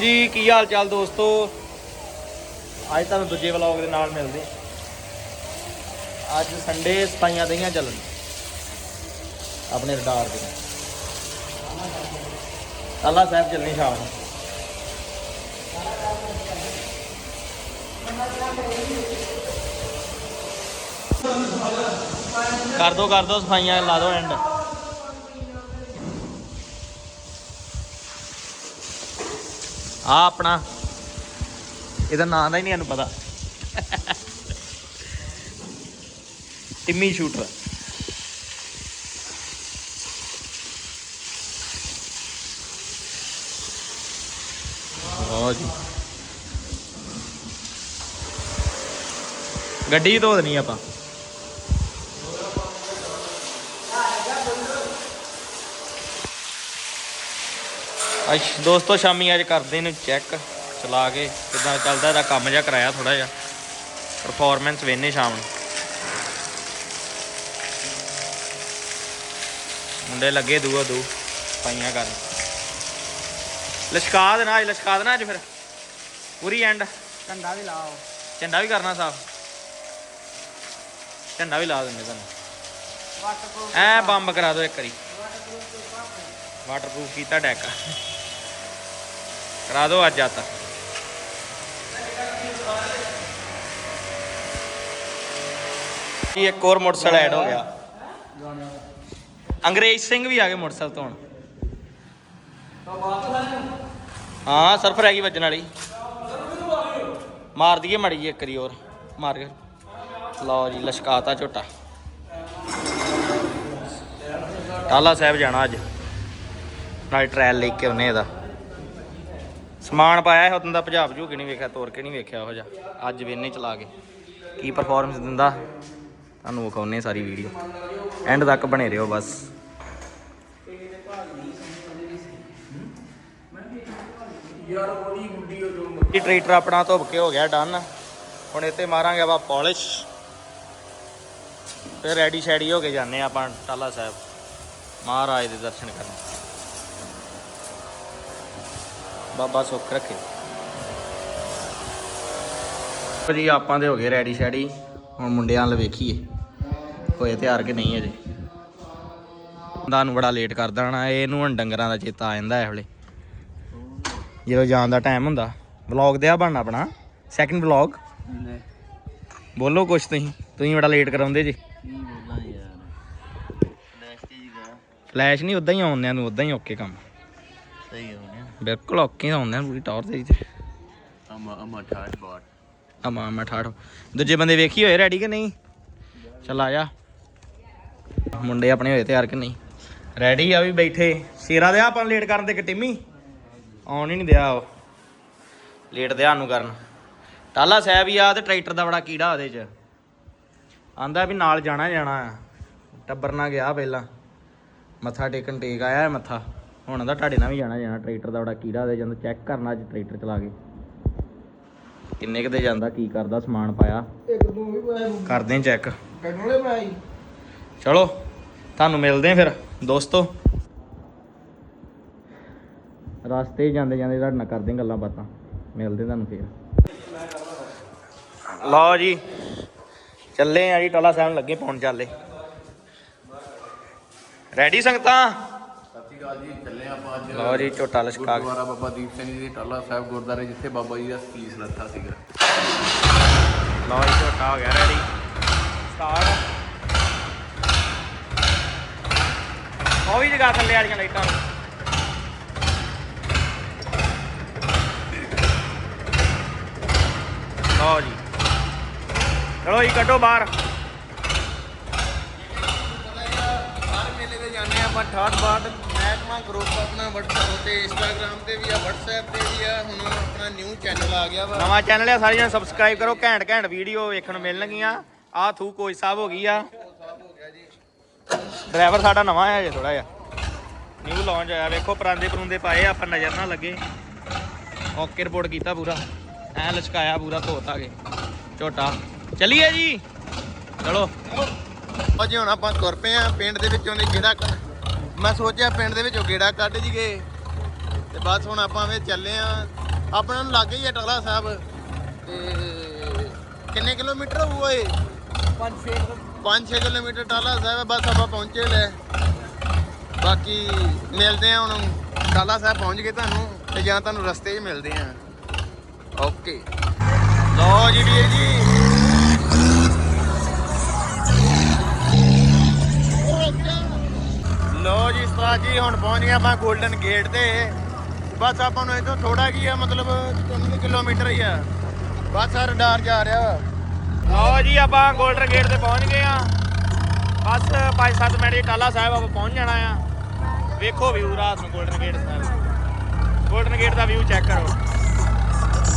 ਜੀ, ਕੀ ਹਾਲ ਚਾਲ ਦੋਸਤੋ? ਅੱਜ ਤੁਹਾਨੂੰ ਦੂਜੇ ਵਲੌਗ ਦੇ ਨਾਲ ਮਿਲਦੇ ਅੱਜ ਸੰਡੇ ਸਫਾਈਆਂ ਦਈਆਂ ਚੱਲਣ। ਆਪਣੇ ਰਡਾਰ ਦੇ ਅੱਲਾ ਸਾਹਿਬ ਚੱਲਣੀ ਸ਼ਾਮ ਨੂੰ। ਕਰ ਦੋ ਕਰ ਦੋ ਸਫਾਈਆਂ, ਲਾ ਦੋ ਐਂਡ ਆ ਆਪਣਾ। ਇਹਦਾ ਨਾਂ ਦਾ ਹੀ ਨਹੀਂ ਇਹਨੂੰ ਪਤਾ। Timmy shooter. ਵਾਹ ਜੀ। ਗੱਡੀ ਧੋ ਦੇਣੀ ਆਪਾਂ। ਅੱਜ ਦੋਸਤੋ ਸ਼ਾਮੀ ਅੱਜ ਕਰਦੇ ਨੇ ਚੈੱਕ ਚਲਾ ਕੇ ਕਿਦਾਂ ਚੱਲਦਾ ਇਹਦਾ ਕੰਮ ਜਿਹਾ ਕਰਾਇਆ ਥੋੜਾ ਜਿਹਾ। ਪਰਫਾਰਮੈਂਸ ਵੇਨੇ ਸ਼ਾਮ ਨੂੰ। ਮੁੰਡੇ ਲੱਗੇ ਦੂਆ ਦੂ ਪਾਈਆਂ ਕਰਨ। ਲਸ਼ਕਾ ਦੇਣਾ ਅੱਜ ਲਸ਼ਕਾ ਦੇਣਾ ਅੱਜ ਫਿਰ। ਪੂਰੀ ਐਂਡ ਝੰਡਾ ਵੀ ਲਾਓ। ਝੰਡਾ ਵੀ ਕਰਨਾ ਸਾਫ਼। ਝੰਡਾ ਵੀ ਲਾ ਦਿੰਦੇ ਤੁਹਾਨੂੰ ਐ ਬੰਬ ਕਰਾ ਦਿਓ ਇੱਕ ਵਾਰੀ। ਵਾਟਰਪ੍ਰੂਫ ਕੀਤਾ ਡੈਕ ਕਰਾ ਦਿਓ ਅੱਜ ਆਤਾ। ਇਹ ਇੱਕ ਹੋਰ ਮੋਟਰਸਾਈਕਲ ਐਡ ਹੋ ਗਿਆ। ਅੰਗਰੇਜ਼ ਸਿੰਘ ਵੀ ਆ ਗਏ ਮੋਟਰਸਾਈਕਲ ਤੋਂ ਹੁਣ। ਹਾਂ ਸਰਫ ਰਹਿ ਗਈ ਵੱਜਣ ਵਾਲੀ। ਮਾਰ ਦਈਏ ਮੜੀ ਇੱਕ ਵਾਰੀ ਹੋਰ। ਮਾਰ ਕੇ। ਲਓ ਜੀ, ਲਸ਼ਕਾਤਾ ਝੋਟਾ। ਟਾਲਾ ਸਾਹਿਬ ਜਾਣਾ ਅੱਜ। ਨਾਲ ਟ੍ਰਾਇਲ ਲੈ ਕੇ ਉਹਨੇ ਇਹਦਾ। ਸਮਾਨ ਪਾਇਆ ਇਹ ਉਦੋਂ ਦਾ ਪੰਜਾਬ ਜੂ ਕੇ ਨਹੀਂ ਵੇਖਿਆ, ਤੋਰ ਕੇ ਨਹੀਂ ਵੇਖਿਆ ਉਹ ਜਿਹਾ। ਅੱਜ ਵੇਨੇ ਚਲਾ ਕੇ ਕੀ ਪਰਫਾਰਮੈਂਸ ਦਿੰਦਾ? ਤੁਹਾਨੂੰ ਵਿਖਾਉਨੇ ਸਾਰੀ ਵੀਡੀਓ ਐਂਡ ਤੱਕ ਬਣੇ ਰਹੋ ਬਸ। ਇਹ ਟਰੈਕਟਰ ਆਪਣਾ ਧੁੱਪ ਕੇ ਹੋ ਗਿਆ ਡਨ ਹੁਣ ਇੱਥੇ ਮਾਰਾਂਗੇ ਆਪਾਂ ਪਾਲਿਸ਼ ਫਿਰ ਰੈਡੀ ਸ਼ੈਡੀ ਹੋ ਕੇ ਜਾਂਦੇ ਹਾਂ ਆਪਾਂ ਟਾਲਾ ਸਾਹਿਬ। ਮਹਾਰਾਜ ਦੇ ਦਰਸ਼ਨ ਕਰਨ। ਬਾਬਾ ਸੁੱਖ ਰੱਖੇ। ਜੀ ਆਪਾਂ ਦੇ ਹੋ ਗਏ ਰੈਡੀ ਸ਼ੈਡੀ। ਹੁਣ ਮੁੰਡਿਆਂ ਵੱਲ ਵੇਖੀਏ ਹੋਏ ਤਿਆਰ ਕਿ ਨਹੀਂ ਅਜੇ। ਦਾ ਨੂੰ ਬੜਾ ਲੇਟ ਕਰ ਦੇਣਾ ਇਹਨੂੰ ਹੁਣ ਡੰਗਰਾਂ ਦਾ ਚੇਤਾ ਆ ਜਾਂਦਾ ਇਹ ਵੇਲੇ। ਜਦੋਂ ਜਾਣ ਦਾ ਟਾਈਮ ਹੁੰਦਾ ਵਲੌਗ ਦੇ ਆ ਬਣਨਾ ਆਪਣਾ। ਸੈਕਿੰਡ ਵਲੌਗ ਬੋਲੋ ਕੁਛ ਤੁਸੀਂ ਤੁਸੀਂ ਬੜਾ ਲੇਟ ਕਰਾਉਂਦੇ ਜੀ। ਫਲੈਸ਼ ਨਹੀਂ ਉਦਾਂ ਹੀ ਆਉਂਦਿਆਂ ਨੂੰ ਉਦਾਂ ਹੀ ਓਕੇ ਕੰਮ। ਸਹੀ ਹੋ ਬਿਲਕੁਲ ਓਕੇ ਆਉਂਦਿਆਂ ਨੂੰ ਪੂਰੀ ਟੌਰ ਤੇ ਤੇ ਅਮਾ ਅਮਾ ਠਾਟ ਬਾਟ। ਅਮਾ ਦੂਜੇ ਬੰਦੇ ਵੇਖੀ ਹੋਏ ਰੈਡੀ ਕਿ ਨਹੀਂ? ਚੱਲ ਆ ਜਾ। ਮੁੰਡੇ ਆਪਣੇ ਹੋਏ ਤਿਆਰ ਕਿ ਨਹੀਂ? ਰੈਡੀ ਆ ਵੀ ਬੈਠੇ। ਸ਼ੇਰਾ ਦੇ ਆਪਾਂ ਲੇਟ ਕਰਨ ਤੇ ਕਿ ਟਿੰਮੀ? ਆਉਣ ਹੀ ਨਹੀਂ ਦਿਆ ਉਹ। ਲੇਟ ਦਿਆ ਨੂੰ ਕਰਨ। ਟਾਲਾ ਸਾਹਿਬ ਹੀ ਆ ਤੇ ਟਰੈਕਟਰ ਦਾ ਬੜਾ ਕੀੜਾ ਉਹਦੇ 'ਚ। ਆਂਦਾ ਵੀ ਨਾਲ ਜਾਣਾ ਜਾਣਾ ਆ। ਟੱਬਰ ਨਾਲ ਗਿਆ ਪਹਿਲਾਂ। ਮੱਥਾ ਟੇਕਣ ਟੇਕ ਆਇਆ ਮੱਥਾ। ਹੁਣ ਦਾ ਤੁਹਾਡੇ ਨਾਲ ਵੀ ਜਾਣਾ ਜਾਣਾ ਟਰੈਕਟਰ ਦਾ ਬੜਾ ਕੀੜਾ ਉਹਦੇ ਜਾਂਦਾ ਚੈੱਕ ਕਰਨਾ ਅੱਜ ਟਰੈਕਟਰ ਚਲਾ ਕੇ। ਕਿੰਨੇ ਕੁ ਦੇ ਜਾਂਦਾ ਕੀ ਕਰਦਾ ਸਮਾਨ ਪਾਇਆ? ਇੱਕ ਦੋ ਵੀ ਪਾਇਆ ਕਰਦੇ ਚੈੱਕ ਚਲੋ ਤੁਹਾਨੂੰ ਮਿਲਦੇ ਆਂ ਫਿਰ ਦੋਸਤੋ। ਰਸਤੇ ਜਾਂਦੇ ਜਾਂਦੇ ਤੁਹਾਡੇ ਨਾਲ ਕਰਦੇ ਗੱਲਾਂ ਬਾਤਾਂ। ਮਿਲਦੇ ਤੁਹਾਨੂੰ ਫਿਰ। ਲਓ ਜੀ ਚੱਲੇ ਆ ਜੀ ਟਾਲਾ ਸਾਹਿਬ ਲੱਗੇ ਪਹੁੰਚ ਚੱਲੇ। ਰੈਡੀ ਸੰਗਤਾਂ? ਸਤਿ ਸ਼੍ਰੀ ਅਕਾਲ ਜੀ ਚੱਲੇ ਆਪਾਂ ਅੱਜ ਲਓ ਜੀ ਝੋਟਾ ਲਸ਼ਕਾ ਕੇ ਗੁਰਦੁਆਰਾ ਬਾਬਾ ਦੀਪ ਸਿੰਘ ਜੀ ਦੇ ਟਾਲਾ ਸਾਹਿਬ ਗੁਰਦੁਆਰੇ ਜਿੱਥੇ ਬਾਬਾ ਜੀ ਦਾ ਸੀਸ ਲੱਥਾ ਸੀਗਾ। ਲਓ ਜੀ ਝੋਟਾ ਹੋ ਗਿਆ ਰੈਡੀ ਸਟਾਰਟ ਉਹ ਵੀ ਜਗਾ ਥੱਲੇ ਵਾਲੀਆਂ ਲਾਈਟਾਂ ਨੂੰ। ਲਓ ਜੀ। ਚਲੋ ਜੀ ਕੱਢੋ ਬਾਹਰ। ਹਰ ਮੇਲੇ ਤੇ ਜਾਂਦੇ ਆਪਾਂ ਠਾਟ ਬਾਟ ਮਹਿਕਮਾ ਗਰੁੱਪ ਆਪਣਾ WhatsApp ਤੇ Instagram ਤੇ ਵੀ ਆ WhatsApp ਤੇ ਵੀ ਆ ਹੁਣ ਆਪਣਾ ਨਿਊ ਚੈਨਲ ਆ ਗਿਆ ਵਾ। ਨਵਾਂ ਚੈਨਲ ਹੈ ਸਾਰਿਆਂ ਨੂੰ ਸਬਸਕ੍ਰਾਈਬ ਕਰੋ ਘੈਂਟ ਘੈਂਟ ਵੀਡੀਓ ਵੇਖਣ ਨੂੰ ਮਿਲਣਗੀਆਂ ਆ ਥੂ ਕੋਚ ਸਾਹਿਬ ਹੋ ਗਈ ਆ। ਡਰਾਈਵਰ ਸਾਡਾ ਨਵਾਂ ਹੈ ਜੇ ਥੋੜਾ ਜਿਹਾ। ਨਿਊ ਲਾਂਚ ਆਇਆ ਵੇਖੋ ਪਰਾਂਦੇ ਪਰੂੰਦੇ ਪਾਏ ਆ, ਆਪਾਂ ਨਜ਼ਰ ਨਾ ਲੱਗੇ। ਓਕੇ ਰਿਪੋਰਟ ਕੀਤਾ ਪੂਰਾ। ਐ ਲਚਕਾਇਆ ਪੂਰਾ ਧੋਤਾ ਕੇ ਝੋਟਾ। ਚੱਲੀਏ ਜੀ। ਚਲੋ। ਅੱਜ ਹੁਣ ਆਪਾਂ ਤੁਰ ਪਏ ਆ ਪਿੰਡ ਦੇ ਵਿੱਚੋਂ ਦੀ ਕੱਢ- ਮੈਂ ਸੋਚਿਆ ਪਿੰਡ ਦੇ ਵਿੱਚੋਂ ਗੇੜਾ ਕੱਢ ਜੀਏ। ਤੇ ਬਸ ਹੁਣ ਆਪਾਂ ਵੇ ਚੱਲੇ ਆ। ਆਪਣਾ ਨੂੰ ਲੱਗੇ ਹੀ ਆ ਟਾਲਾ ਸਾਹਿਬ। ਤੇ ਕਿੰਨੇ ਕਿਲੋਮੀਟਰ ਹੋਊ ਇਹ 5-6 5-6 ਕਿਲੋਮੀਟਰ ਟਾਲਾ ਸਾਹਿਬ ਬਸ ਆਪਾਂ ਪਹੁੰਚੇ ਲੈ। ਬਾਕੀ ਮਿਲਦੇ ਆ ਹੁਣ। ਟਾਲਾ ਸਾਹਿਬ ਪਹੁੰਚ ਗਏ ਤੁਹਾਨੂੰ ਤੇ ਜਾਂ ਤੁਹਾਨੂੰ ਰਸਤੇ 'ਚ ਮਿਲਦੇ ਆ। ਓਕੇ। ਲਓ ਜੀ ਵੀਰ ਜੀ। ਲੋ ਜੀ ਸਤਾਜ ਜੀ ਹੁਣ ਪਹੁੰਚ ਗਏ ਆਪਾਂ 골ਡਨ ਗੇਟ ਤੇ। ਬਸ ਆਪਾਂ ਨੂੰ ਇਥੋਂ ਥੋੜਾ ਕੀ ਆ, ਮਤਲਬ 3 ਕਿਲੋਮੀਟਰ ਹੀ ਆ। ਬਸ ਆ ਰਡਾਰ ਜਾ ਰਿਹਾ। ਲੋ ਜੀ ਆਪਾਂ 골ਡਨ ਗੇਟ ਤੇ ਪਹੁੰਚ ਗਏ ਆ। ਬਸ 5-7 ਮਿੰਟ ਹੀ ਟਾਲਾ ਸਾਹਿਬ ਆਪਾਂ ਪਹੁੰਚ ਜਾਣਾ ਆ। ਵੇਖੋ ਵਿਊ ਰਾਤ ਨੂੰ golden gate Sahib golden gate ਦਾ ਵਿਊ ਚੈੱਕ ਕਰੋ।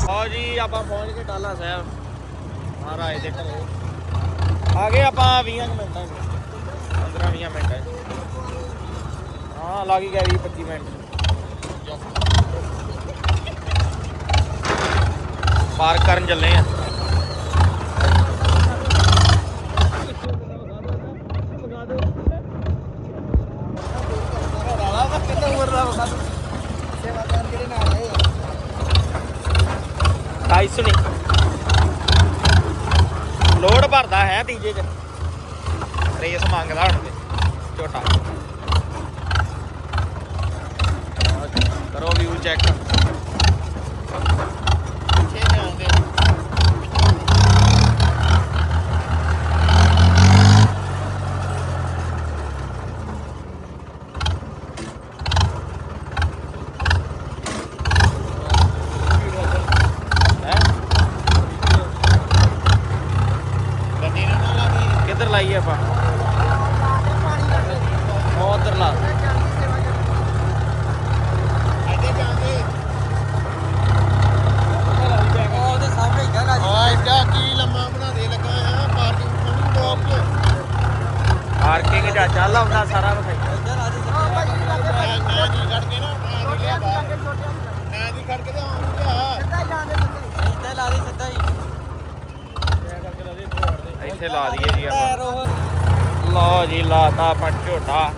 ਲੋ ਜੀ ਆਪਾਂ ਪਹੁੰਚ ਗਏ ਟਾਲਾ ਸਾਹਿਬ। ਮਹਾਰਾਜ ਦੇ ਘਰੇ। ਆ ਗਏ ਆਪਾਂ 20 ਮਿੰਟਾਂ 15 20 ਮਿੰਟਾਂ ਹਾਂ ਲੱਗ ਹੀ ਗਿਆ 20-25 ਮਿੰਟ। ਪਾਰ ਕਰਨ ਚੱਲੇ ਆ। ਢਾਈ ਨਹੀਂ ਲੋਡ ਭਰਦਾ ਹੈ ਤੀਜੇ ਚ। ਰੇਸ ਮੰਗਦਾ ਹੁਣ ਝੋਟਾ। ਛੋਟਾ ਕਰੋ ਵਿਊ ਚੈੱਕ ਪਿੱਛੇ ਧਿਆਨ ਦੇ ਹੈ ਗੱਡੀ ਨਾਲ ਨਾ ਲਾਵੀਂ ਕਿੱਧਰ ਲਾਈਏ ਆਪਾਂ ਉਹ ਉਧਰ ਲਾ ਅੱਗੇ ਜਾਂਦੇ ਆ ਇੱਡਾ ਕੀ ਲੰਮਾ ਬਣਾ ਦੇ ਲੱਗਾ ਆ ਪਾਰਕਿੰਗ ਥੋੜੀ ਬਲੌਕ 'ਚ ਪਾਰਕਿੰਗ ਜਾ ਚੱਲ ਆਉਂਦਾ ਸਾਰਾ ਕੁਝ ਮੈਂ ਮੈਂ ਜੀ ਖੜ ਕੇ ਨਾ ਮੈਂ ਜੀ ਲਿਆ ਬਾਹਰ ਮੈਂ ਜੀ ਖੜ ਕੇ ਤੇ ਆਉਂ ਲਿਆ ਇੱਥੇ ਲਾ ਦਈਏ ਜੀ ਆਪਾਂ। ਲਓ ਜੀ ਲਾਤਾ ਆਪਾਂ ਝੋਟਾ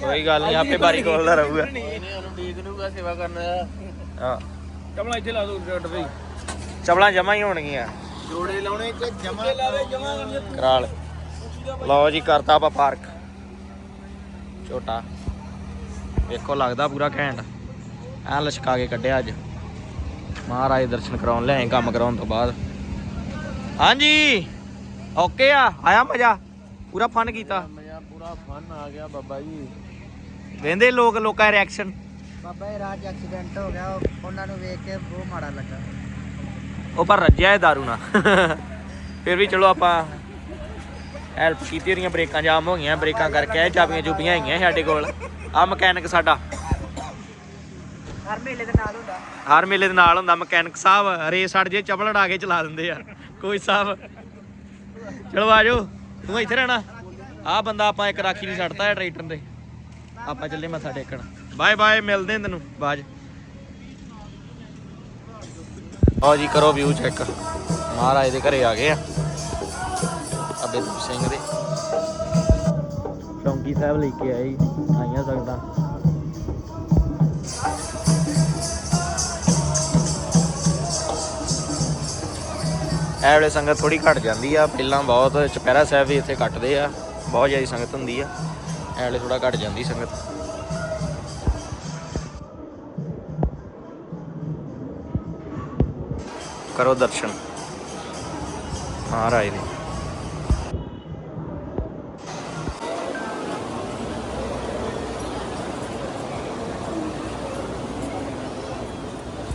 ਕੋਈ ਗੱਲ ਨਹੀਂ ਆਪੇ ਬਾਰੀ ਰਹੂਗਾ ਉਹਨੂੰ ਠੀਕ ਨੂਗਾ ਸੇਵਾ ਕਰਨਾ ਹਾਂ। ਕਮਲਾ ਇੱਥੇ ਲਾ ਦੋ ਜੱਟ ਬਈ ਚਪਲਾਂ ਜਮਾ ਹੀ ਹੋਣਗੀਆਂ। ਜੋੜੇ ਲਾਉਣੇ ਤੇ ਜਮਾ ਲਾਵੇ ਜਮਾ ਕਰਾ ਲੈ। ਲਓ ਜੀ ਕਰਤਾ ਆਪਾਂ ਪਾਰਕ। ਝੋਟਾ। ਵੇਖੋ ਲੱਗਦਾ ਪੂਰਾ ਘੈਂਟ। ਐ ਲਸ਼ਕਾ ਕੇ ਕੱਢਿਆ ਅੱਜ। ਮਹਾਰਾਜ ਦੇ ਦਰਸ਼ਨ ਕਰਾਉਣ ਲਿਆਏ ਕੰਮ ਕਰਾਉਣ ਤੋਂ ਬਾਅਦ। ਹਾਂਜੀ ਓਕੇ ਆ ਆਇਆ ਮਜ਼ਾ? ਪੂਰਾ ਫਨ ਕੀਤਾ। ਮਜ਼ਾ ਪੂਰਾ ਫਨ ਆ ਗਿਆ ਬਾਬਾ ਜੀ। ਵੇਂਦੇ ਲੋਕ ਲੋਕਾਂ ਦੇ ਰਿਐਕਸ਼ਨ ਬਾਬਾ ਇਹ ਰਾਜ ਐਕਸੀਡੈਂਟ ਹੋ ਗਿਆ ਉਹ- ਉਹਨਾਂ ਨੂੰ ਵੇਖ ਕੇ ਬਹੁਤ ਮਾੜਾ ਲੱਗਾ। ਉਹ ਪਰ ਰੱਜਿਆ ਹੈ ਦਾਰੂ ਨਾਲ। ਫਿਰ ਵੀ ਚਲੋ ਆਪਾਂ ਹੈਲਪ ਕੀਤੀ ਉਹਦੀਆਂ ਬ੍ਰੇਕਾਂ ਜਾਮ ਹੋ ਗਈਆਂ ਬ੍ਰੇਕਾਂ ਕਰਕੇ ਚਾਬੀਆਂ ਚੁਬੀਆਂ ਹੈਗੀਆਂ ਸਾਡੇ ਕੋਲ। ਆ ਮਕੈਨਿਕ ਸਾਡਾ। ਹਰ ਮੇਲੇ ਦੇ ਨਾਲ ਹੁੰਦਾ। ਹਰ ਮੇਲੇ ਦੇ ਨਾਲ ਹੁੰਦਾ, ਮਕੈਨਿਕ ਸਾਹਿਬ ਰੇ ਸੜ ਜੇ, ਚਪਲ ਡਾ ਕੇ ਚਲਾ ਦਿੰਦੇ ਆ ਕੋਈ ਸਾਹਿਬ। ਚਲੋ ਆਜੋ ਤੂੰ ਇੱਥੇ ਰਹਿਣਾ। ਆ ਬੰਦਾ ਆਪਾਂ ਇੱਕ ਰਾਖੀ ਨਹੀਂ ਛੱਡਤਾ ਹੈ ਟਰੈਕਟਰ ਤੇ। ਆਪਾਂ ਚੱਲੇ ਮੱਥਾ ਟੇਕਣ। ਬਾਏ ਬਾਏ, ਮਿਲਦੇ ਤੈਨੂੰ। ਬਾਜ ਆਓ ਜੀ, ਕਰੋ ਵਿਊ ਚੈੱਕ ਮਹਾਰਾਜ ਦੇ ਘਰੇ ਆ ਗਏ ਆ। ਅਬੇ ਸਿੰਘ ਦੇ। ਚੌਂਕੀ ਸਾਹਿਬ ਲੈ ਕੇ ਆਏ, ਆਈਆਂ ਸਕਦਾ ਇਹ ਵੇਲੇ ਸੰਗਤ ਥੋੜੀ ਘਟ ਜਾਂਦੀ ਆ। ਪਹਿਲਾਂ ਬਹੁਤ ਚੁਪਹਿਰਾ ਸਾਹਿਬ ਵੀ ਇੱਥੇ ਕੱਟਦੇ ਆ। ਬਹੁਤ ਜ਼ਿਆਦਾ ਸੰਗਤ ਹੁੰਦੀ ਆ। ਇਹ ਵੇਲੇ ਥੋੜਾ ਘਟ ਜਾਂਦੀ ਸੰਗਤ। ਕਰੋ ਦਰਸ਼ਨ। ਮਹਾਰਾਜ ਦੇ।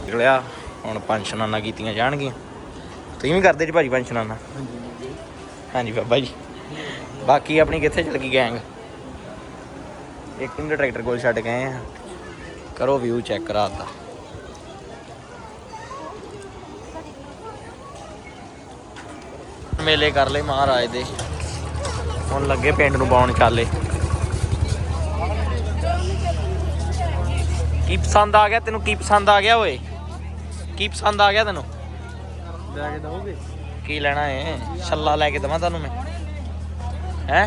ਨਿਕਲਿਆ। ਹੁਣ ਪੰਜ ਸ਼ਨਾਨਾ ਕੀਤੀਆਂ ਜਾਣਗੀਆਂ। ਤੁਸੀਂ ਵੀ ਕਰਦੇ ਜੀ ਭਾਜੀ ਪੰਜ ਸ਼ਨਾਨਾ ਹਾਂਜੀ ਬਾਬਾ ਜੀ। ਬਾਕੀ ਆਪਣੀ ਕਿੱਥੇ ਚਲ ਗਈ ਗੈਂਗ ਇੱਕ ਮਿੰਟ ਟਰੈਕਟਰ ਕੋਲ ਛੱਡ ਗਏ ਆ। ਕਰੋ ਵਿਊ ਚੈੱਕ ਰਾਤ ਦਾ। ਮੇਲੇ ਕਰ ਲਏ ਮਹਾਰਾਜ ਦੇ। ਹੁਣ ਲੱਗੇ ਪਿੰਡ ਨੂੰ ਪਾਉਣ ਚਾਲੇ। ਕੀ ਪਸੰਦ ਆ ਗਿਆ ਤੈਨੂੰ? ਕੀ ਪਸੰਦ ਆ ਗਿਆ ਓਏ? ਕੀ ਪਸੰਦ ਆ ਗਿਆ ਤੈਨੂੰ? ਲੈ ਕੇ ਕੀ ਲੈਣਾ ਏ? ਛੱਲਾ ਲੈ ਕੇ ਦਵਾਂ ਤੁਹਾਨੂੰ ਮੈਂ। ਹੈ?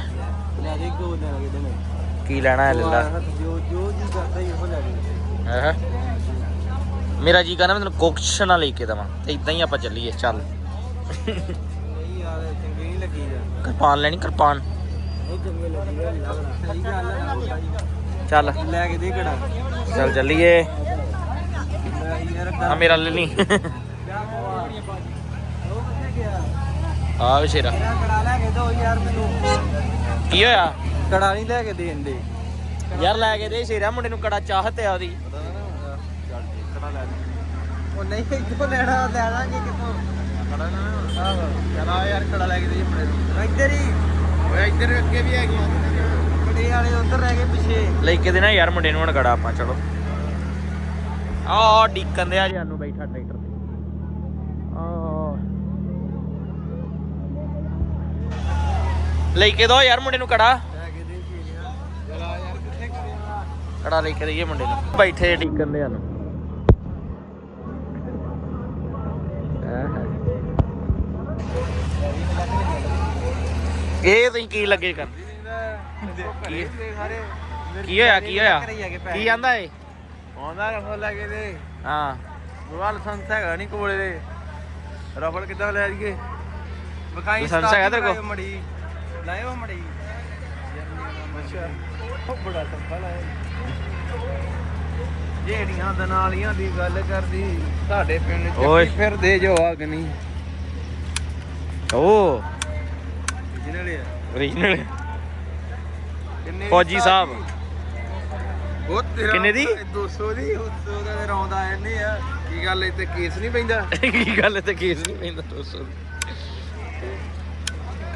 ਲੈ ਕੇ ਗੋ ਲੈ ਕੇ ਦੇਣਾ। ਕੀ ਲੈਣਾ ਹੈ ਲੈ ਲੈ ਜੋ ਜੋ ਜੀ ਕਰਦਾ ਹੀ ਉਹ ਲੈ ਲਈ ਹੈਂ? ਮੇਰਾ ਜੀ ਕਹਿੰਦਾ ਮੈਂ ਤੈਨੂੰ ਕੁਛ ਨਾ ਲੈ ਕੇ ਦਵਾਂ। ਤੇ ਇਦਾਂ ਹੀ ਆਪਾਂ ਚੱਲੀਏ ਚੱਲ। ਨਹੀਂ ਯਾਰ ਚੰਗੀ ਨਹੀਂ ਲੱਗੀ ਯਾਰ। ਕਿਰਪਾਨ ਲੈਣੀ ਕਿਰਪਾਨ। ਚੱਲ। ਲੈ ਕੇ ਦੇ ਕੜਾ ਚੱਲ ਚੱਲੀਏ। ਆ ਮੇਰਾ ਲੈ ਲਈ ਆ ਵਿਸ਼ੇਰਾ ਕੜਾ ਲੈ ਕੇ ਦੋ ਯਾਰ ਮੈਨੂੰ ਕੀ ਹੋਇਆ? ਕੜਾ ਨਹੀਂ ਲੈ ਕੇ ਦੇਣ ਦੇ। ਯਾਰ ਲੈ ਕੇ ਦੇ ਸ਼ੇਰਾ ਮੁੰਡੇ ਨੂੰ ਕੜਾ ਚਾਹਤ ਆ ਉਹਦੀ। ਉਹ ਨਹੀਂ ਕਿੱਥੋਂ ਲੈਣਾ ਲੈ ਲਾਂਗੇ ਕਿੱਥੋਂ? ਖੜਾ ਨਾ ਆਹੋ। ਚਲਾ ਯਾਰ ਲੈ ਕੇ ਦੇ ਆਪਣੇ ਨੂੰ। ਇੱਧਰ ਹੀ। ਓਏ ਇੱਧਰ ਅੱਗੇ ਵੀ ਹੈਗੀਆਂ ਕੜੇ ਵਾਲੇ ਉੱਧਰ ਰਹਿ ਗਏ ਪਿੱਛੇ। ਲੈ ਕੇ ਦੇਣਾ ਯਾਰ ਮੁੰਡੇ ਨੂੰ ਹੁਣ ਕੜਾ ਆਪਾਂ ਚਲੋ। ਆ ਡੀਕਨ ਦੇ ਆ ਜਾਨੂੰ ਬੈਠਾ ਟਰੈਕਟਰ ਤੇ ਆ ਲੈ ਕੇ ਦੋ ਯਾਰ ਮੁੰਡੇ ਨੂੰ ਕੜਾ। ਕੇ ਕੜਾ ਲੈ ਕੇ ਦਈਏ ਮੁੰਡੇ ਨੂੰ। ਬੈਠੇ ਡੀਕਨ ਦੇ ਸਾਨੂੰ ਇਹ ਤੁਸੀਂ ਕੀ ਲੱਗੇ ਕਰ? ਕੀ? ਕੀ ਹੋਇਆ ਕੀ ਹੋਇਆ? ਕੀ ਆਂਦਾ ਏ ਆਉਂਦਾ ਰਫਲ ਲੈ ਕੇ ਦੇ। ਹਾਂ। ਬੁਆ ਲਾਇਸੈਂਸ ਹੈਗਾ ਨਹੀਂ ਕੋਲੇ ਦੇ। ਰਫਲ ਕਿੱਦਾਂ ਲੈ ਜਾਈਏ ਵਿਖਾਈ ਲਾਇਸੈਂਸ ਹੈਗਾ ਤੇਰੇ ਕੋਲ? ਲਾਇਓ ਮੜੀ? ਅੱਛਾ। ਉਹ ਬੜਾ ਸੱਪਾ ਲਾਇਆ ਜਿਹੜੀਆਂ ਦਨਾਲੀਆਂ ਦੀ ਗੱਲ ਕਰਦੀ ਸਾਡੇ ਪਿੰਡ। ਚ ਫਿਰਦੇ ਜੋ ਆਗ ਨਹੀਂ ਓ ਓਰੀਜਨਲ ਕਿੰਨੇ ਦੀ ਫੌਜੀ ਸਾਹਿਬ। ਉਹ ਤੇਰਾ ਕਿੰਨੇ ਦੀ? 200 ਦੀ 200 ਦਾ ਰੌਂਦਾ ਐਨੇ ਆ। ਕੀ ਗੱਲ ਇੱਥੇ ਕੇਸ ਨਹੀਂ ਪੈਂਦਾ? ਕੀ ਗੱਲ ਤੇ ਕੇਸ ਨਹੀਂ ਪੈਂਦਾ 200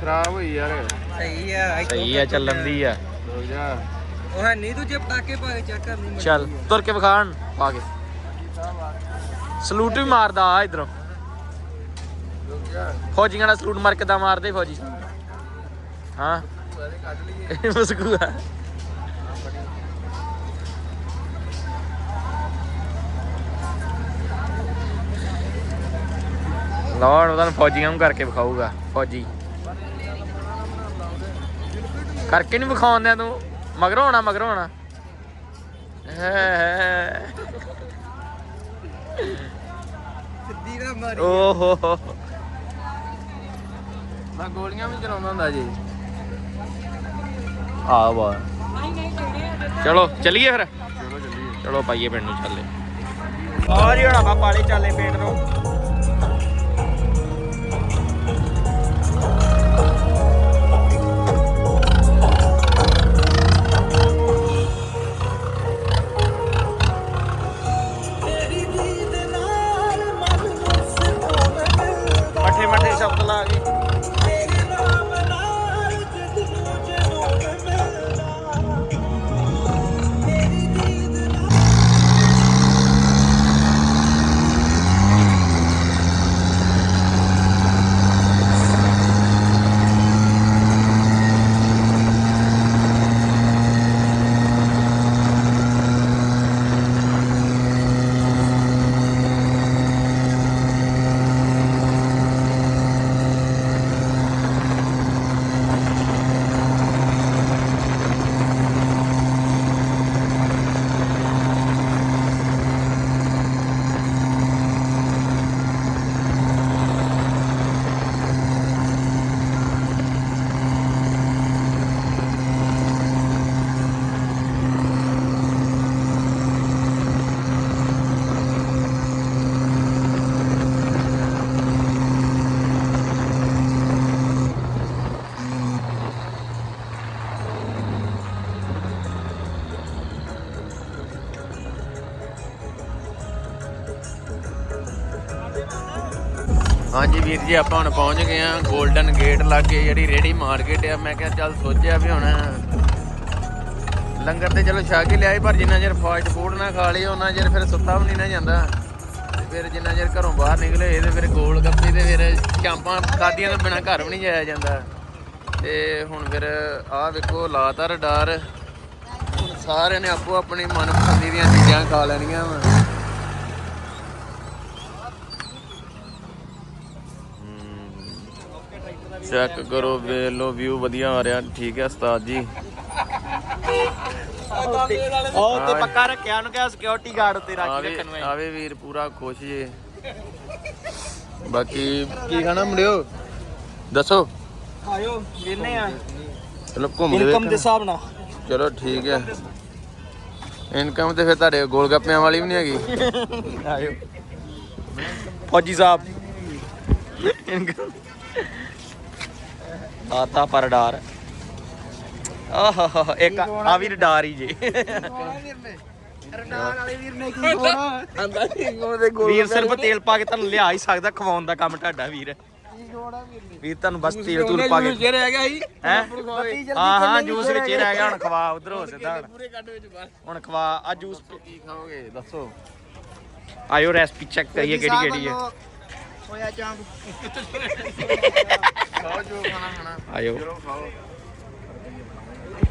ਖਰਾਬ ਹੋਈ ਯਾਰ। ਸਹੀ ਆ ਇੱਥੋਂ ਸਹੀ ਆ ਚੱਲਣ ਦੀ ਆ। ਰੁਕ ਜਾ। ਉਹ ਹੈ ਨਹੀਂ ਦੂਜੇ ਪਟਾਕੇ ਪਾ ਕੇ ਚੈੱਕ ਕਰਨੀ ਮਰਜ਼ੀ ਚੱਲ। ਤੁਰ ਕੇ ਵਿਖਾਣ ਪਾ ਕੇ। ਸਲੂਟ ਵੀ ਮਾਰਦਾ ਆ ਇਧਰੋਂ। ਰੁਕ ਜਾ ਫੌਜੀਆਂ ਦਾ ਸਲੂਟ ਮਾਰ ਕਿੱਦਾਂ ਮਾਰਦੇ ਫੌਜੀ। ਹਾਂ। ਸਾਰੇ ਕੱਢ ਲਈਏ ਮੁਸਕੂਆ ਲਾਉਣ ਉਹਦਾ ਫੌਜੀਆਂ ਨੂੰ ਕਰਕੇ ਵਿਖਾਊਗਾ ਫੌਜੀ। ਕਰਕੇ ਨਹੀਂ ਵਿਖਾਉਂਦਿਆ ਤੂੰ। ਮਗਰੋਂ ਹੋਣਾ ਮਗਰੋਂ ਹੋਣਾ ਹੈ ਸਿੱਧੀ ਨਾ ਮਾਰੀ। ਓਹੋ। ਹੋ ਮੈਂ ਗੋਲੀਆਂ ਵੀ ਚਲਾਉਂਦਾ ਹੁੰਦਾ ਜੀ। ਆ ਵਾ। ਚਲੋ ਚੱਲੀਏ ਫਿਰ। ਚਲੋ ਚੱਲੀਏ। ਚਲੋ ਪਾਈਏ ਪਿੰਡ ਨੂੰ ਚੱਲੇ ਆ ਜੀ ਹੁਣ ਆਪਾਂ ਪਾਲੇ ਚੱਲੇ ਪਿੰਡ ਨੂੰ। ਵੀਰ ਜੀ, ਆਪਾਂ ਹੁਣ ਪਹੁੰਚ ਗਏ ਆ 골ਡਨ ਗੇਟ ਲਾਗੇ, ਜਿਹੜੀ ਰੇੜੀ ਮਾਰਕੀਟ ਆ। ਮੈਂ ਕਿਹਾ ਚੱਲ ਸੋਚਿਆ ਵੀ ਹੁਣ ਲੰਗਰ ਤੇ ਚਲੋ ਛਕ ਹੀ ਲਿਆਈ ਪਰ ਜਿੰਨਾ ਚਿਰ ਫਾਸਟ ਫੂਡ ਨਾ ਖਾ ਲਈ ਉਹਨਾਂ ਚਿਰ ਫਿਰ ਸੁੱਤਾ ਵੀ ਨਹੀਂ ਨਾ ਜਾਂਦਾ। ਫਿਰ ਜਿੰਨਾ ਚਿਰ ਘਰੋਂ ਬਾਹਰ ਨਿਕਲੇ, ਇਹਦੇ ਫਿਰ ਗੋਲ ਗੱਪੇ ਤੇ ਫਿਰ ਚਾਂਪਾਂ ਖਾਦੀਆਂ ਤੋਂ ਬਿਨਾ ਘਰ ਵੀ ਨਹੀਂ ਜਾਇਆ ਜਾਂਦਾ। ਤੇ ਹੁਣ ਫਿਰ ਆਹ ਵੇਖੋ, ਲਾਤਾ ਰਡਾਰ। ਸਾਰਿਆਂ ਨੇ ਆਪੋ ਆਪਣੀ ਮਨਪਸੰਦੀ ਦੀਆਂ ਚੀਜ਼ਾਂ ਖਾ ਲੈਣੀਆਂ ਵਾ। ਚੈੱਕ ਕਰੋ ਵੇਖ ਲਓ ਵਿਊ ਵਧੀਆ ਆ ਰਿਹਾ। ਠੀਕ ਹੈ ਉਸਤਾਦ ਜੀ। ਉਹ ਤੇ ਪੱਕਾ ਰੱਖਿਆ ਉਹਨੂੰ ਕਿਹਾ ਸਿਕਿਉਰਿਟੀ ਗਾਰਡ ਉੱਤੇ ਰੱਖ ਆਵੇ ਰੱਖਣ ਨੂੰ ਆਵੇ ਵੀਰ ਪੂਰਾ ਖੁਸ਼ ਜੇ। ਬਾਕੀ ਕੀ ਖਾਣਾ ਮੁੰਡਿਓ? ਦੱਸੋ। ਆਇਓ ਵੇਨੇ ਆ। ਚਲੋ ਘੁੰਮ ਕੇ ਇਨਕਮ ਦੇ ਵੇਖਣਾ। ਹਿਸਾਬ ਨਾਲ। ਚਲੋ ਠੀਕ ਹੈ। ਇਨਕਮ ਤੇ ਫਿਰ ਤੁਹਾਡੇ ਗੋਲ ਗੱਪਿਆਂ ਵਾਲੀ ਵੀ ਨਹੀਂ ਹੈਗੀ। ਆਇਓ। ਫੌਜੀ ਸਾਹਿਬ। ਇਨਕਮ ਆਤਾ ਪਰ ਡਾਰ। ਆਹ ਇੱਕ ਆ ਵੀ ਡਾਰ ਹੀ ਜੇ। ਰਨਾਲ ਵਾਲੇ ਵੀਰ ਨੇ ਕੀ ਹੋਣਾ ਵੀਰ ਸਿਰਫ ਤੇਲ ਪਾ ਕੇ ਤੁਹਾਨੂੰ ਲਿਆ ਹੀ ਸਕਦਾ ਖਵਾਉਣ ਦਾ ਕੰਮ ਤੁਹਾਡਾ ਵੀਰ। ਵੀਰ ਤੁਹਾਨੂੰ ਬਸ ਤੇਲ ਤੂਲ ਪਾ ਕੇ ਰਹਿ ਗਿਆ ਸੀ ਹੈ? ਹਾਂ ਹਾਂ ਜੂਸ ਵਿੱਚ ਹੀ ਰਹਿ ਗਿਆ ਹੁਣ ਖਵਾ ਉਧਰ ਹੋ ਸਿੱਧਾ ਹੁਣ। ਪੂਰੇ ਕੱਢ ਵਿੱਚ ਬਾਹਰ ਹੁਣ ਖਵਾ ਆ ਜੂਸ ਕੀ ਖਾਓਗੇ ਦੱਸੋ ਆਇਓ ਰੈਸਪੀ ਚੈੱਕ ਕਰੀਏ ਕਿਹੜੀ ਕਿਹੜੀ ਹੈ ਹੋਇਆ ਚਾਂਪ ਖਾਓ ਜੋ ਖਾਣਾ ਖਾਣਾ। ਆਇਓ। ਚਲੋ ਖਾਓ।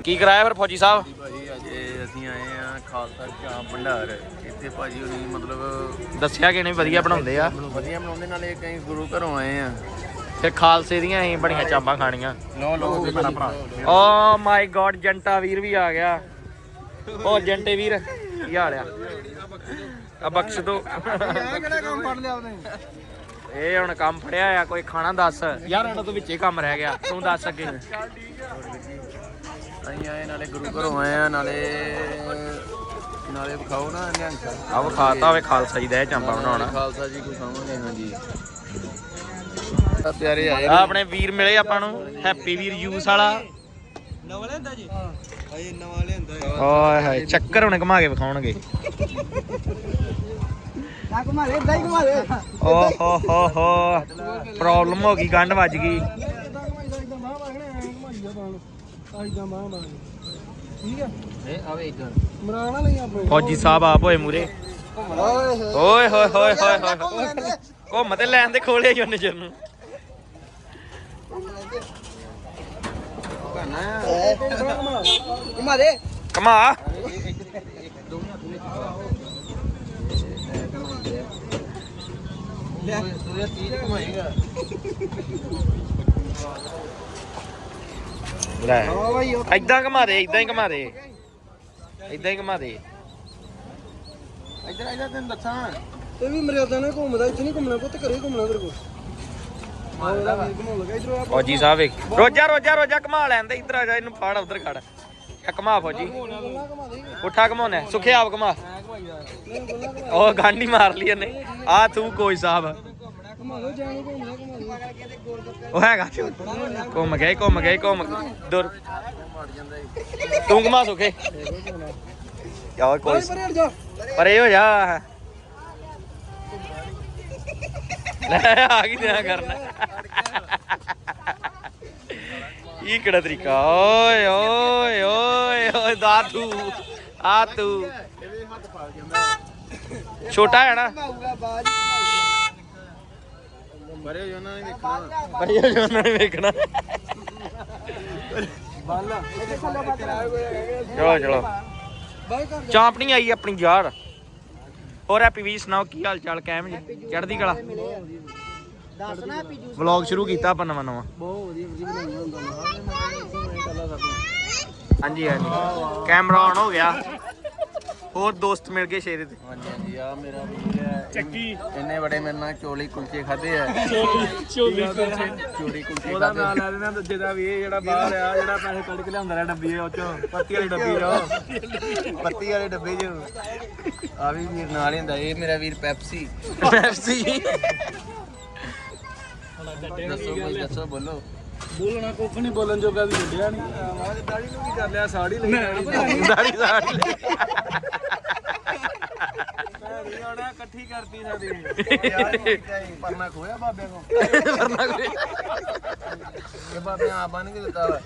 ਕੀ ਕਰਾਇਆ ਫਿਰ ਫੌਜੀ ਸਾਹਿਬ? ਭਾਜੀ ਅੱਜ ਅਸੀਂ ਆਏ ਆ ਖਾਲਸਾ ਚਾਂਪ ਭੰਡਾਰ। ਇੱਥੇ ਭਾਜੀ ਹੁਣੀ ਮਤਲਬ ਦੱਸਿਆ ਕਿ ਨਹੀਂ ਵਧੀਆ ਬਣਾਉਂਦੇ ਆ? ਵਧੀਆ ਬਣਾਉਂਦੇ ਨਾਲੇ ਕਈ ਗੁਰੂ ਘਰੋਂ ਆਏ ਆ। ਫਿਰ ਖਾਲਸੇ ਦੀਆਂ ਅਸੀਂ ਬੜੀਆਂ ਚਾਂਪਾਂ ਖਾਣੀਆਂ। ਲੋ ਲੋ ਮੇਰਾ ਭਰਾ। ਓ ਮਾਈ ਗॉड ਜੰਟਾ ਵੀਰ ਵੀ ਆ ਗਿਆ। ਓ ਜੰਟੇ ਵੀਰ ਕੀ ਹਾਲ ਆ? ਆ ਬਖਸ਼ ਦੋ। ਕਿਹੜਾ ਕੰਮ ਫੜ ਲਿਆ ਉਹਨੇ ਇਹ ਹੁਣ ਕੰਮ ਫੜਿਆ ਆ ਕੋਈ ਖਾਣਾ ਦੱਸ। ਯਾਰ ਇਹਨਾਂ ਤੋਂ ਵਿੱਚੇ ਕੰਮ ਰਹਿ ਗਿਆ। ਤੂੰ ਦੱਸ ਅੱਗੇ। ਅਸੀਂ ਆਏ ਨਾਲੇ ਗੁਰੂ ਘਰੋਂ ਆਏ ਆ ਨਾਲੇ ਨਾਲੇ ਖਾਓ ਨਾ ਨਿਹੰਗ ਸਾਹਿਬ ਆ ਵਿਖਾਤਾ ਹੋਵੇ ਖਾਲਸਾ ਜੀ ਦਾ ਇਹ ਚਾਂਪਾ ਬਣਾਉਣਾ। ਖਾਲਸਾ ਜੀ ਕੋ ਖਾਵਾਂਗੇ ਹਾਂਜੀ। ਆ ਪਿਆਰੇ ਆਏ ਆ ਆਪਣੇ ਵੀਰ ਮਿਲੇ ਆਪਾਂ ਨੂੰ ਹੈਪੀ ਵੀਰ ਯੂਸ ਵਾਲਾ। ਨਵਾਂ ਲੈਂਦਾ ਜੀ? ਹਏ ਨਵਾਂ ਲੈਂਦਾ ਓਏ ਹਾਏ ਚੱਕਰ ਹੁਣ ਘੁਮਾ ਕੇ ਵਿਖਾਉਣਗੇ। ਨਾ ਘੁਮਾ ਲੈ ਇਦਾਂ ਹੀ ਘੁਮਾ ਲੈ ਓ ਹੋ ਹੋ ਹੋ ਪ੍ਰੋਬਲਮ ਹੋ ਗਈ ਗੰਢ ਵੱਜ ਗਈ। ਇਹ ਆਵੇ ਇੱਧਰ ਫੌਜੀ ਸਾਹਿਬ ਆਪ ਹੋਏ ਮੂਰੇ। ਓਏ ਹੋਏ ਹੋਏ ਹੋਏ ਹੋਏ ਘੁੰਮ ਤੇ ਲੈਣ ਦੇ ਖੋਲੇ ਹੀ ਉਹਨੇ ਨੂੰ ਘੁਮਾ ਦੇ। ਘੁਮਾਏਗਾ। ਲੈ ਐਦਾਂ ਘੁਮਾ ਦੇ ਐਦਾਂ ਹੀ ਘੁਮਾ ਦੇ। ਐਦਾਂ ਹੀ ਘੁਮਾ ਦੇ। ਇੱਧਰ ਇੱਧਰ ਤੈਨੂੰ ਦੱਸਾਂ। ਇਹ ਵੀ ਮਰਿਆਦਾ ਨਾਲ ਘੁੰਮਦਾ ਇੱਥੇ ਨਹੀਂ ਘੁੰਮਣਾ ਪੁੱਤ ਘਰੇ ਘੁੰਮਣਾ ਤੇਰੇ ਕੋਲ। ਆਹ ਵੀਰ ਘੁੰਮਣ ਲੱਗਾ ਇਧਰੋਂ ਆ ਫੌਜੀ ਸਾਹਿਬ ਵੇਖ ਰੋਜਾ ਰੋਜਾ ਰੋਜਾ ਘੁਮਾ ਲੈਂਦੇ ਇੱਧਰ ਆ ਜਾ ਇਹਨੂੰ ਫੜ ਉਧਰ ਖੜ। ਘੁਮਾ ਫੌਜੀ। ਉੱਠਾ ਘਮਾਉਣਾ ਸੁਖੇ ਆਪ ਘੁਮਾ। ਉਹ ਗਾਂਢੀ ਮਾਰ ਲਈ ਇਹਨੇ ਆ ਤੂੰ ਕੋਈ ਸਾਹਿਬ। ਉਹ ਹੈਗਾ ਘੁੰਮ ਗਏ ਘੁੰਮ ਗਏ, ਘੁੰਮ। ਦੁਰ। ਤੂੰ ਘੁਮਾ ਸੁਖੇ। ਯਾਰ ਕੋਈ ਪਰੇ ਹੋ ਜਾ। ਲੈ, ਆ ਕੀ ਦਿਆ ਕਰਨਾ। ਇਹ ਕਿਹੜਾ ਤਰੀਕਾ? ਓਏ ਓਏ ਓਏ ਓਏ, ਦਾਦੂ। ਆ ਤੂੰ। ਛੋਟਾ ਹੈ ਨਾ? ਬਰੇ ਉਹਨਾਂ ਨੇ ਵੇਖਣਾ ਬਾਤ ਚਲੋ ਚਲੋ। ਚਾਂਪ ਨਹੀਂ ਆਈ ਆਪਣੀ ਯਾਰ। ਹੋਰ ਹੈਪੀ ਵੀ ਸੁਣਾਓ ਕੀ ਹਾਲ ਚਾਲ ਕਾਇਮ ਜੀ? ਚੜ੍ਹਦੀ ਕਲਾ? ਵਲੌਗ ਸ਼ੁਰੂ ਕੀਤਾ ਆਪਾਂ ਨਵਾਂ ਨਵਾਂ ਬਹੁਤ ਵਧੀਆ ਵਧੀਆ ਬਣਾਈ ਹੁੰਦਾ। ਨਾ ਹਾਂਜੀ ਹਾਂਜੀ। ਕੈਮਰਾ ਆਨ ਹੋ ਗਿਆ। ਹੋਰ ਦੋਸਤ ਮਿਲ ਗਏ ਸ਼ੇਰੇ ਤੇ ਹਾਂਜੀ ਹਾਂਜੀ ਆ ਮੇਰਾ ਵੀਰ ਹੈ। ਚੱਕੀ। ਇੰਨੇ ਬੜੇ ਮੇਰੇ ਨਾਲ ਚੋਲੀ ਕੁਲਚੇ ਖਾਦੇ ਆ। ਚੋਲੀ ਕੁਲਚੇ ਚੋਰੀ ਕੁਲਚੇ ਉਹਦਾ ਖਾਦੇ ਨਾਂ ਲੈ ਦੇਣਾ ਦੂਜੇ ਦਾ ਵੀ ਇਹ ਜਿਹੜਾ ਬਾਹਰ ਆ ਜਿਹੜਾ ਪੈਸੇ ਕੱਢ ਕੇ ਲਿਆਉਂਦਾ ਰਿਹਾ ਡੱਬੀ ਉਹ ਚੋਂ। ਪੱਤੀ ਵਾਲੀ ਡੱਬੀ ਚੋਂ ਪੱਤੀ ਵਾਲੇ ਡੱਬੇ 'ਚ। ਆ ਵੀ ਵੀਰ ਨਾਲ ਹੀ ਹੁੰਦਾ ਇਹ ਮੇਰਾ ਵੀਰ ਪੈਪਸੀ। ਪੈਪਸੀ। ਦੱਸੋ ਬੋਲੋ। ਬੋਲਣਾ ਕੁੱਖ ਨਹੀਂ ਬੋਲਣ ਜੋਗਾ ਵੀ ਛੱਡਿਆ ਨਹੀਂ ਆਵਾਜ਼ ਦਾੜੀ ਨੂੰ ਵੀ ਕਰ ਲਿਆ? ਸਾੜੀ ਲਈ ਦਾੜੀ ਸਾੜੀ ਆਣਾ ਇਕੱਠੀ ਕਰਤੀ ਸਾਡੀ। ਪਰਨਾ ਖੋਇਆ ਬਾਬਿਆਂ ਕੋ ਵਰਨਾ ਕੋਈ ਇਹ ਬਾਬਿਆਂ ਆ ਬਣ ਕੇ ਦਿੱਤਾ ਵਾ।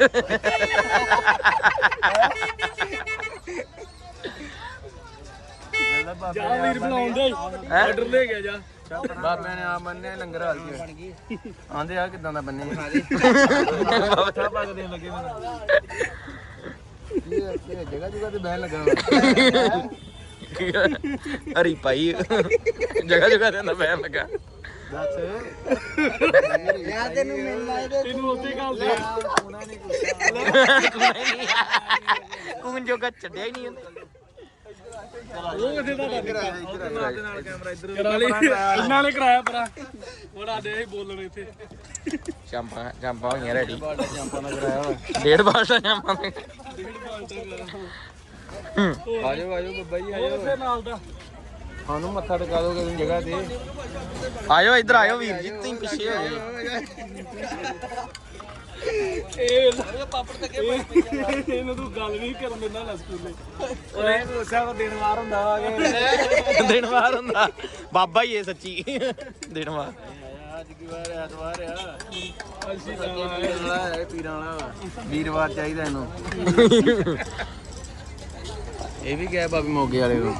ਨੇ ਵੀਰ ਬੁਲਾਉਂਦੇ ਆਰਡਰ ਲੈ ਗਿਆ ਜਾ। ਬਾਬਿਆਂ ਨੇ ਆ ਬੰਨੇ ਲੰਗਰ ਹਾਲ ਕੇ। ਆਂਦੇ ਆ ਕਿਦਾਂ ਦਾ ਬੰਨੇ। ਚਾਹ ਪਾ ਕੇ ਦੇਣ ਲੱਗੇ ਮੈਨੂੰ ਇਹ ਜਗ੍ਹਾ ਜਗ੍ਹਾ ਤੇ ਬਹਿਣ ਲੱਗਾ ਹਰੀ ਭਾਈ ਜਗ੍ਹਾ ਜਗ੍ਹਾ ਤੇ ਨਾ ਬਹਿਣ ਲੱਗਾ। ਯਾਰ ਤੈਨੂੰ ਮਿਲਣਾ ਇਹਦੇ ਇਹਨੂੰ ਉੱਥੇ ਘੱਲ ਦੇ ਕੂਨ ਜੋਗਾ ਛੱਡਿਆ ਹੀ ਨਹੀਂ ਉਹਨੇ। ਉਹ ਕਿੱਥੇ ਦਾ ਕਰਾ ਲਈ ਇਹਨਾਂ ਨੇ ਕਰਾਇਆ ਪਰਾ ਹੁਣ ਆਡੇ ਹੀ ਬੋਲਣ ਇੱਥੇ ਚਾਂਪਾਂ ਚਾਂਪਾਂ ਹੋਈਆਂ ਰੈਡੀ ਡੇਢ ਬਾਲਟਾ ਚਾਂਪਾਂ ਦੇ ਆਜੋ ਆਜੋ ਬੱਬਾ ਜੀ ਆਜੋ। ਉਸੇ ਨਾਲ ਦਾ। ਸਾਨੂੰ ਮੱਥਾ ਟਿਕਾ ਦੋਗੇ ਤੁਸੀਂ ਜਗ੍ਹਾ ਤੇ? ਆਇਓ ਇੱਧਰ ਆਇਓ ਵੀਰ ਜੀ ਤੁਸੀਂ ਪਿੱਛੇ ਹੋ ਜਾਓ ਇਹ ਇਹ- ਇਹਨੂੰ ਤੂੰ ਗੱਲ ਨਹੀਂ ਕਰਨ ਦਿੰਦਾ ਨਾ ਸਕੂਲੇ। ਉਹਨੇ ਗੁੱਸਾ ਕੋ ਦਿਨ ਵਾਰ ਹੁੰਦਾ ਵਾ ਕਿ ਦਿਨ ਵਾਰ ਹੁੰਦਾ। ਬਾਬਾ ਹੀ ਇਹ ਸੱਚੀ। ਦਿਨ ਵਾਰ। ਅੱਜ ਕੀ ਵਾਰ ਐਤਵਾਰ ਆ ਅਸੀਂ ਵਾਲਾ ਹੈ ਪੀਰਾਂ ਵਾਲਾ ਵੀਰਵਾਰ ਚਾਹੀਦਾ ਇਹਨੂੰ ਇਹ ਵੀ ਗਿਆ ਬਾਬੀ ਮੋਗੇ ਵਾਲੇ ਕੋ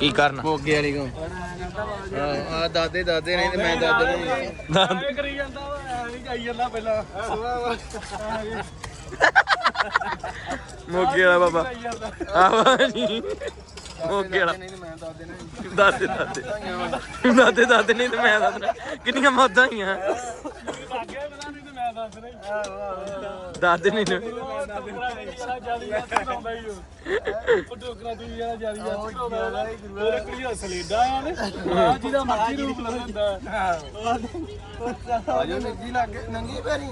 ਕੀ ਕਰਨਾ? ਮੋਗੇ ਵਾਲੇ ਕੋ ਆ ਦਾਦੇ ਦਾਦੇ ਨੇ ਤੇ ਮੈਂ ਦਾਦੇ ਨੂੰ ਐਵੇਂ ਕਰੀ ਜਾਂਦਾ ਵਾ ਐਵੇਂ ਹੀ ਆਈ ਜਾਂਦਾ ਪਹਿਲਾਂ। ਮੋਗੇ ਵਾਲਾ ਬਾਬਾ। ਆਵਾ ਜੀ। ਮੋਗੇ ਵਾਲਾ। ਨਹੀਂ ਦਾਦੇ ਨੇ ਦਾਦੇ ਦਾਦੇ। ਦਾਦੇ ਦਾਦੇ ਨਹੀਂ ਤੇ ਮੈਂ ਦੱਸਣਾ ਕਿੰਨੀਆਂ ਮੌਤਾਂ ਨਹੀਂ ਤੇ ਮੈਂ ਦੱਸ ਰਿਹਾ ਨਹੀਂ ਆਜੋ ਨਿੱਜੀ ਲੱਗੇ ਨੰਗੀ ਪੈਰੀ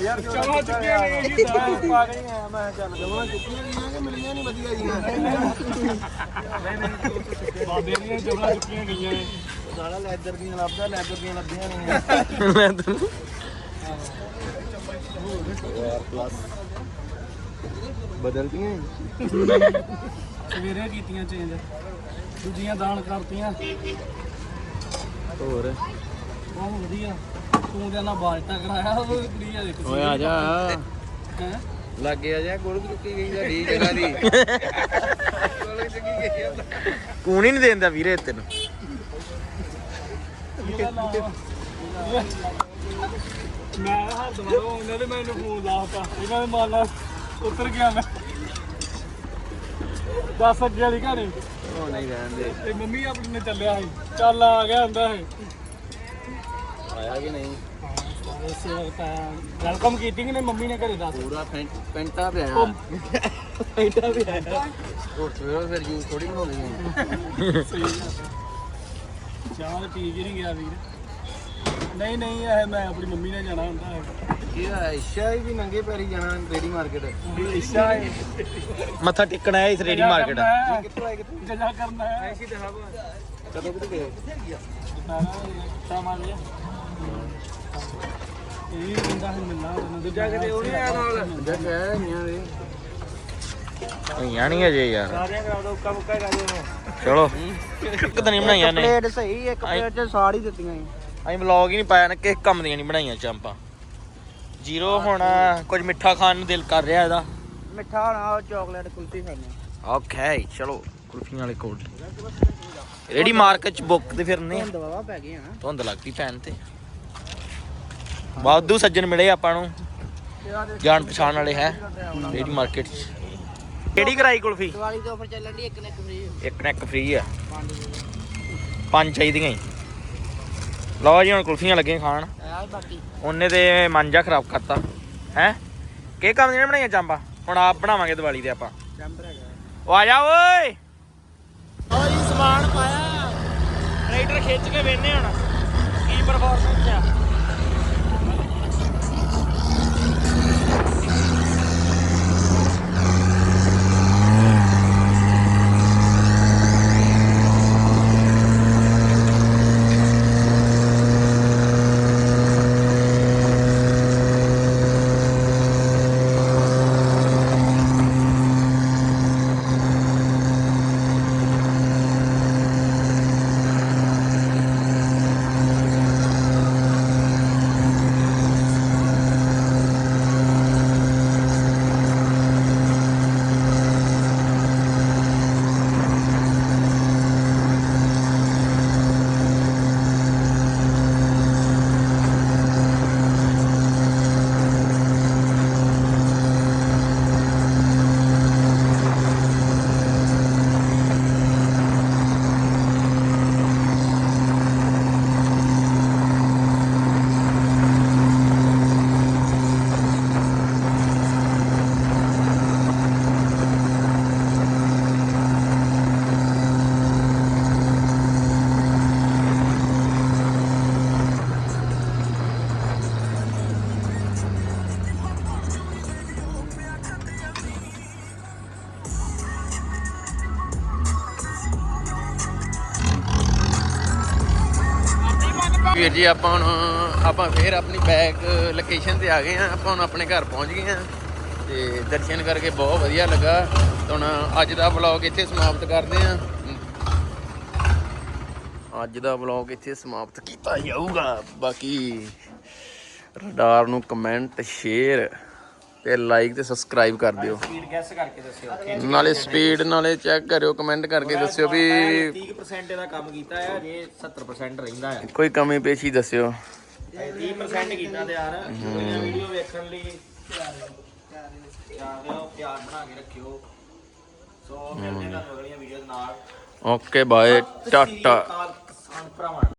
ਯਾਰ ਚਲੋ ਚੁੱਕੇ ਨੇ ਇਹੀ ਤਾਂ ਪਾ ਗਈ ਆ ਮੈਂ ਚੱਲ ਜਮਾਂ ਚੁੱਕੀਆਂ ਗਈਆਂ ਕਿ ਮਿਲੀਆਂ ਨਹੀਂ ਵਧੀਆ ਜੀਆਂ ਬਾਬੇ ਦੀਆਂ ਜਮਾ ਚੁੱਕੀਆਂ ਗਈਆਂ ਨੇ ਸਾਲਾ ਲੈਦਰ ਦੀਆਂ ਲੱਭਦਾ ਲੈਦਰ ਦੀਆਂ ਲੱਭੀਆਂ ਨਹੀਂ ਮੈਂ ਤੈਨੂੰ ਬਦਲਤੀਆਂ ਸਵੇਰੇ ਕੀਤੀਆਂ ਚੇਂਜ ਦੂਜੀਆਂ ਦਾਨ ਕਰਤੀਆਂ। ਹੋਰ? ਬਹੁਤ ਵਧੀਆ। ਤੂੰ ਤੇ ਨਾ ਬਾਲਟਾ ਕਰਾਇਆ ਉਹ ਕੁੜੀ ਆ ਦੇਖ। ਓਏ ਆ ਜਾ। ਹੈਂ? ਲੱਗੇ ਆ ਜਾ ਗੋਲ ਚੁੱਕੀ ਗਈ ਸਾਡੀ ਜਗ੍ਹਾ ਦੀ। ਗੋਲ ਚੁੱਕੀ ਗਈ ਆ। ਕੂਣ ਹੀ ਨਹੀਂ ਦੇਂਦਾ ਵੀਰੇ ਤੈਨੂੰ। ਇਹਦਾ ਮੈਂ ਹਰ ਦਵਾਰੋਂ ਉਹਨਾਂ ਦੇ ਮੈਨੂੰ ਫੋਨ ਲਾਤਾ ਇਹਨਾਂ ਦੇ ਮਾਲ ਉਤਰ ਗਿਆ ਮੈਂ। ਦੱਸ ਅੱਗੇ ਵਾਲੀ ਕਹਾਣੀ। ਉਹ ਨਹੀਂ ਰਹਿੰਦੇ ਤੇ ਮੰਮੀ ਆਪਣੀ ਨੇ ਚੱਲਿਆ ਸੀ। ਚੱਲ ਆ ਗਿਆ ਹੁੰਦਾ ਹੈ ਆਇਆ ਕਿ ਨਹੀਂ? ਵੈਲਕਮ ਕੀਤੀ ਕਿ ਨਹੀਂ ਮੰਮੀ ਨੇ ਘਰੇ ਦੱਸ? ਪੂਰਾ ਪੈਂਟ ਪੈਂਟਾ ਪਿਆ। ਪੈਂਟਾ ਵੀ ਆਇਆ। ਹੋਰ ਸਵੇਰੋਂ ਫਿਰ ਜੂਸ ਥੋੜੀ ਬਣਾਉਣੀ ਹੈ ਚਾਹ ਤਾਂ ਪੀ ਕੇ ਨਹੀਂ ਗਿਆ ਵੀਰ। ਨਹੀਂ ਨਹੀਂ ਇਹ ਮੈਂ ਆਪਣੀ ਮੰਮੀ ਨਾਲ ਜਾਣਾ ਹੁੰਦਾ ਹੈ। ਇਹਦਾ ਇੱਛਾ ਹੀ ਵੀ ਨੰਗੇ ਪੈਰੀ ਜਾਣਾ ਰੇੜੀ ਮਾਰਕੀਟ। ਇੱਛਾ ਹੈ। ਮੱਥਾ ਟੇਕਣਾ ਹੈ ਇਸ ਰੇੜੀ ਮਾਰਕੀਟ। ਕਿੱਥੋਂ ਆਏ ਕਿੱਥੋਂ? ਜਜਾ ਕਰਨਾ ਹੈ। ਐਸੀ ਤੇ ਹਵਾ ਕਦੋਂ ਕਿਤੇ ਗਏ? ਦੇ ਇਹ ਬੰਦਾ ਹੀ ਮਿਲਣਾ ਉਹਨੂੰ ਦੂਜਾ ਕਿਤੇ ਉਹ ਨਹੀਂ ਆਇਆ ਨਾਲ। ਜਾ ਕੇ ਆਇਆ ਹੀਆਂ ਦੇ ਹੋਈਆਂ ਨਹੀਂ ਅਜੇ ਯਾਰ। ਸਾਰਿਆਂ ਕਰਾ ਦੋ ਉੱਕਾ ਮੁੱਕਾ ਕਰ ਦੋ ਚਲੋ। ਇੱਕ ਤਾਂ ਨਹੀਂ ਬਣਾਈਆਂ ਨੇ। ਪਲੇਟ ਸਹੀ ਇੱਕ ਪਲੇਟ ਚ ਸਾੜ ਹੀ ਦਿੱਤੀਆਂ ਸੀ ਅਸੀਂ ਵਲੌਗ ਹੀ ਨਹੀਂ ਪਾਇਆ ਨਾ ਕਿਸ ਕੰਮ ਦੀਆਂ ਨਹੀਂ ਬਣਾਈਆਂ ਚਾਂਪਾਂ ਜ਼ੀਰੋ ਹੁਣ ਕੁਝ ਮਿੱਠਾ ਖਾਣ ਨੂੰ ਦਿਲ ਕਰ ਰਿਹਾ ਇਹਦਾ। ਮਿੱਠਾ ਨਾ ਚਾਕਲੇਟ ਕੁਲਫੀ ਖਾਣੇ ਓਕੇ ਚਲੋ ਕੁਲਫੀਆਂ ਵਾਲੇ ਕੋਲ। ਰੇੜੀ ਮਾਰਕੀਟ ਚ ਬੁੱਕ ਤੇ ਫਿਰਨੇ ਆ। ਦਵਾਵਾ ਪੈ ਗਏ ਹਨਾ ਧੁੰਦ ਲੱਗਦੀ ਪੈਣ ਤੇ। ਵਾਧੂ ਸੱਜਣ ਮਿਲੇ ਆਪਾਂ ਨੂੰ। ਜਾਣ ਪਛਾਣ ਵਾਲੇ ਹੈ। ਰੇੜੀ ਮਾਰਕੀਟ ਚ। ਕਿਹੜੀ ਕਰਾਈ ਕੁਲਫੀ? ਦੀਵਾਲੀ ਦੇ ਆਫਰ ਚੱਲਣ ਦੀ ਇੱਕ ਨੇ ਇੱਕ ਫ੍ਰੀ ਇੱਕ ਨਾ ਇੱਕ ਫ੍ਰੀ ਆ। ਪੰਜ ਚਾਹੀਦੀਆਂ ਹੀ। ਲਓ ਜੀ ਹੁਣ ਕੁਲਫੀਆਂ ਲੱਗੇ ਖਾਣ। ਆ ਬਾਕੀ। ਉਹਨੇ ਤੇ ਮਾਂਜਾ ਖਰਾਬ ਕਰਤਾ। ਹੈ? ਕੀ ਕੰਮ ਦੀਆਂ ਬਣਾਈਆਂ ਚਾਂਪਾ ਹੁਣ ਆਪ ਬਣਾਵਾਂਗੇ ਦੀਵਾਲੀ ਤੇ ਆਪਾਂ। ਹੈਗਾ। ਉਹ ਆ ਜਾ ਓਏ! ਓ ਜੀ ਸਮਾਨ ਪਾਇਆ। ਟਰੈਕਟਰ ਖਿੱਚ ਕੇ ਵੇਨੇ ਹੁਣ ਕੀ ਪਰਫਾਰਮੈਂਸ ਆ। ਵੀਰ ਜੀ, ਆਪਾਂ ਹੁਣ ਆਪਾਂ ਫੇਰ ਆਪਣੀ ਬੈਕ ਲੋਕੇਸ਼ਨ ਤੇ ਆ ਗਏ ਆ ਆਪਾਂ ਹੁਣ ਆਪਣੇ ਘਰ ਪਹੁੰਚ ਗਏ ਆ ਤੇ ਦਰਸ਼ਨ ਕਰਕੇ ਬਹੁਤ ਵਧੀਆ ਲੱਗਾ। ਹੁਣ ਅੱਜ ਦਾ ਵਲੌਗ ਇੱਥੇ ਸਮਾਪਤ ਕਰਦੇ ਆ ਅੱਜ ਦਾ ਵਲੌਗ ਇੱਥੇ ਸਮਾਪਤ ਕੀਤਾ ਜਾਊਗਾ। ਬਾਕੀ ਰਡਾਰ ਨੂੰ ਕਮੈਂਟ ਸ਼ੇਅਰ ਤੇ ਲਾਈਕ ਤੇ ਸਬਸਕ੍ਰਾਈਬ ਕਰ ਦਿਓ। ਸਪੀਡ ਗੈਸ ਕਰਕੇ ਦੱਸਿਓ ਨਾਲੇ ਸਪੀਡ ਨਾਲੇ ਚੈੱਕ ਕਰਿਓ ਕਮੈਂਟ ਕਰਕੇ ਦੱਸਿਓ ਵੀ 30% ਇਹਦਾ ਕੰਮ ਕੀਤਾ ਹੈ ਜੇ 70% ਰਹਿੰਦਾ ਹੈ ਕੋਈ ਕਮੀ ਪੇਸ਼ੀ ਦੱਸਿਓ। 30% ਕੀਤਾ ਤੇ ਯਾਰ ਵੀਡੀਓ ਵੇਖਣ ਲਈ ਪਿਆਰ ਬਣਾ ਕੇ ਰੱਖਿਓ। ਸੋ ਮਿਲਦੇ ਹਾਂ ਤੁਹਾਨੂੰ ਅਗਲੀਆਂ ਵੀਡੀਓ ਦੇ ਨਾਲ ਓਕੇ ਬਾਏ ਟਾਟਾ